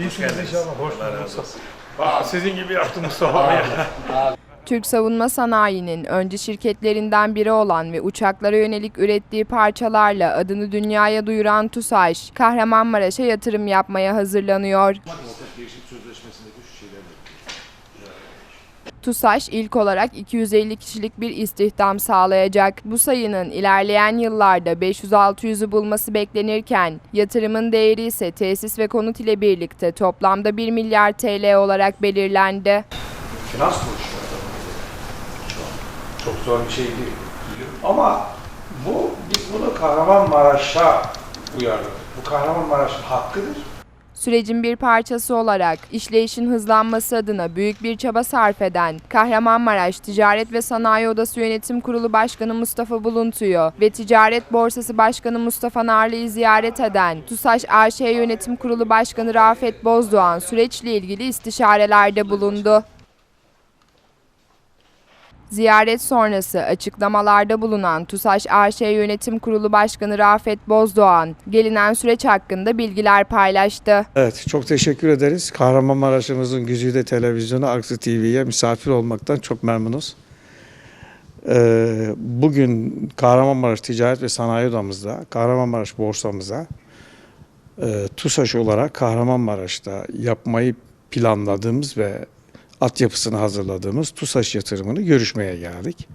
İyisiniz inşallah. Hoş bulduk. Aa, sizin gibi yaptı Mustafa abi. Türk Savunma Sanayi'nin önce şirketlerinden biri olan ve uçaklara yönelik ürettiği parçalarla adını dünyaya duyuran TUSAŞ, Kahramanmaraş'a yatırım yapmaya hazırlanıyor. TUSAŞ ilk olarak 250 kişilik bir istihdam sağlayacak. Bu sayının ilerleyen yıllarda 500-600'ü bulması beklenirken yatırımın değeri ise tesis ve konut ile birlikte toplamda 1 milyar TL olarak belirlendi. Finans konuşuyor. Çok zor bir şey değil. Ama bu biz bunu Kahramanmaraş'a uyarladık. Bu Kahramanmaraş'ın hakkıdır. Sürecin bir parçası olarak işleyişin hızlanması adına büyük bir çaba sarf eden Kahramanmaraş Ticaret ve Sanayi Odası Yönetim Kurulu Başkanı Mustafa Buluntu'yu ve Ticaret Borsası Başkanı Mustafa Narlı'yı ziyaret eden TUSAŞ AŞ Yönetim Kurulu Başkanı Rafet Bozdoğan süreçle ilgili istişarelerde bulundu. Ziyaret sonrası açıklamalarda bulunan TUSAŞ AŞ Yönetim Kurulu Başkanı Rafet Bozdoğan, gelinen süreç hakkında bilgiler paylaştı. Evet, çok teşekkür ederiz. Kahramanmaraş'ımızın güzide televizyonu Aksı TV'ye misafir olmaktan çok memnunuz. Ee, bugün Kahramanmaraş Ticaret ve Sanayi Odamızda, Kahramanmaraş Borsamıza e, TUSAŞ olarak Kahramanmaraş'ta yapmayı planladığımız ve altyapısını hazırladığımız TUSAŞ yatırımını görüşmeye geldik.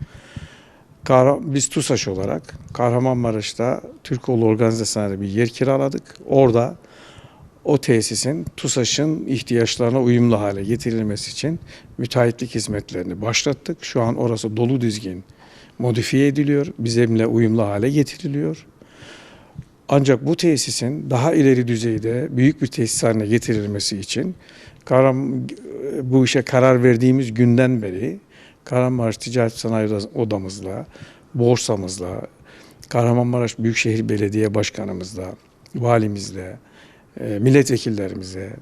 Biz TUSAŞ olarak Kahramanmaraş'ta Türkoğlu Organizasyonel bir yer kiraladık. Orada o tesisin TUSAŞ'ın ihtiyaçlarına uyumlu hale getirilmesi için müteahhitlik hizmetlerini başlattık. Şu an orası dolu dizgin modifiye ediliyor, bizimle uyumlu hale getiriliyor. Ancak bu tesisin daha ileri düzeyde büyük bir tesis haline getirilmesi için Kahraman, bu işe karar verdiğimiz günden beri Kahramanmaraş Ticaret Sanayi Odamızla, borsamızla, Kahramanmaraş Büyükşehir Belediye Başkanımızla, valimizle, e, milletvekillerimize,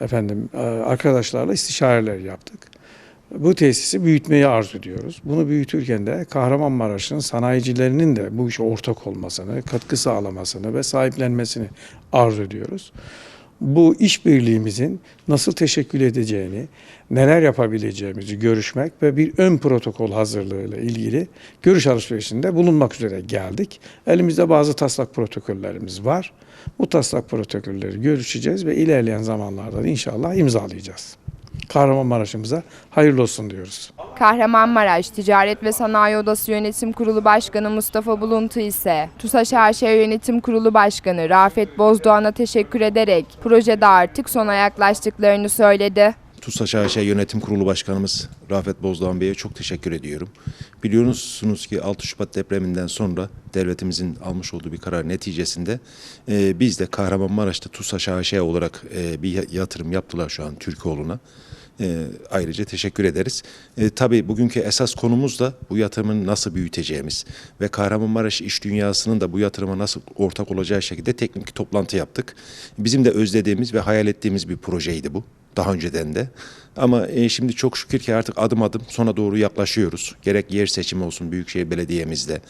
efendim e, arkadaşlarla istişareler yaptık. Bu tesisi büyütmeyi arzu ediyoruz. Bunu büyütürken de Kahramanmaraş'ın sanayicilerinin de bu işe ortak olmasını, katkı sağlamasını ve sahiplenmesini arzu ediyoruz. Bu işbirliğimizin nasıl teşekkül edeceğini, neler yapabileceğimizi görüşmek ve bir ön protokol hazırlığıyla ilgili görüş alışverişinde bulunmak üzere geldik. Elimizde bazı taslak protokollerimiz var. Bu taslak protokolleri görüşeceğiz ve ilerleyen zamanlarda da inşallah imzalayacağız. Kahramanmaraş'ımıza hayırlı olsun diyoruz. Kahramanmaraş Ticaret ve Sanayi Odası Yönetim Kurulu Başkanı Mustafa Buluntu ise TUSAŞ AŞ Yönetim Kurulu Başkanı Rafet Bozdoğan'a teşekkür ederek projede artık sona yaklaştıklarını söyledi. TUSAŞ AŞ Yönetim Kurulu Başkanımız Rafet Bozdoğan Bey'e çok teşekkür ediyorum. Biliyorsunuz ki 6 Şubat depreminden sonra devletimizin almış olduğu bir karar neticesinde e, biz de Kahramanmaraş'ta TUSAŞ AŞ olarak e, bir yatırım yaptılar şu an Türkoğlu'na. E, ayrıca teşekkür ederiz. E, tabii bugünkü esas konumuz da bu yatırımın nasıl büyüteceğimiz ve Kahramanmaraş iş dünyasının da bu yatırıma nasıl ortak olacağı şekilde teknik toplantı yaptık. Bizim de özlediğimiz ve hayal ettiğimiz bir projeydi bu daha önceden de. Ama e, şimdi çok şükür ki artık adım adım sona doğru yaklaşıyoruz. Gerek yer seçimi olsun Büyükşehir Belediye'mizde,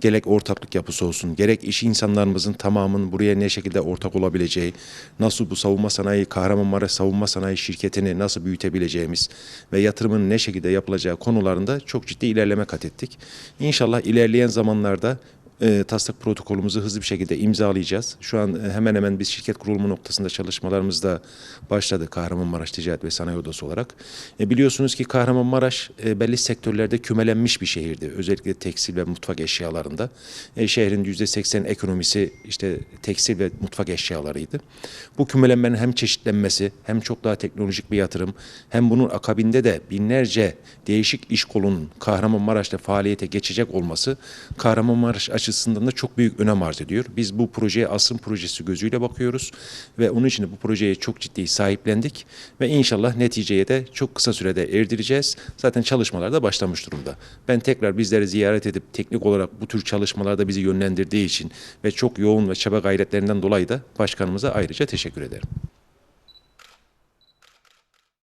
gerek ortaklık yapısı olsun, gerek iş insanlarımızın tamamının buraya ne şekilde ortak olabileceği, nasıl bu savunma sanayi, Kahramanmaraş Savunma Sanayi Şirketi'ni nasıl büyütebileceğimiz ve yatırımın ne şekilde yapılacağı konularında çok ciddi ilerleme kat ettik. İnşallah ilerleyen zamanlarda e, taslak protokolümüzü hızlı bir şekilde imzalayacağız. Şu an e, hemen hemen biz şirket kurulumu noktasında çalışmalarımız da başladı Kahramanmaraş Ticaret ve Sanayi Odası olarak. E, biliyorsunuz ki Kahramanmaraş e, belli sektörlerde kümelenmiş bir şehirdi. Özellikle tekstil ve mutfak eşyalarında. E, şehrin %80 ekonomisi işte tekstil ve mutfak eşyalarıydı. Bu kümelenmenin hem çeşitlenmesi hem çok daha teknolojik bir yatırım hem bunun akabinde de binlerce değişik iş kolunun Kahramanmaraş'ta faaliyete geçecek olması Kahramanmaraş açısından da çok büyük önem arz ediyor. Biz bu projeye asrın projesi gözüyle bakıyoruz ve onun için de bu projeye çok ciddi sahiplendik ve inşallah neticeye de çok kısa sürede erdireceğiz. Zaten çalışmalar da başlamış durumda. Ben tekrar bizleri ziyaret edip teknik olarak bu tür çalışmalarda bizi yönlendirdiği için ve çok yoğun ve çaba gayretlerinden dolayı da başkanımıza ayrıca teşekkür ederim.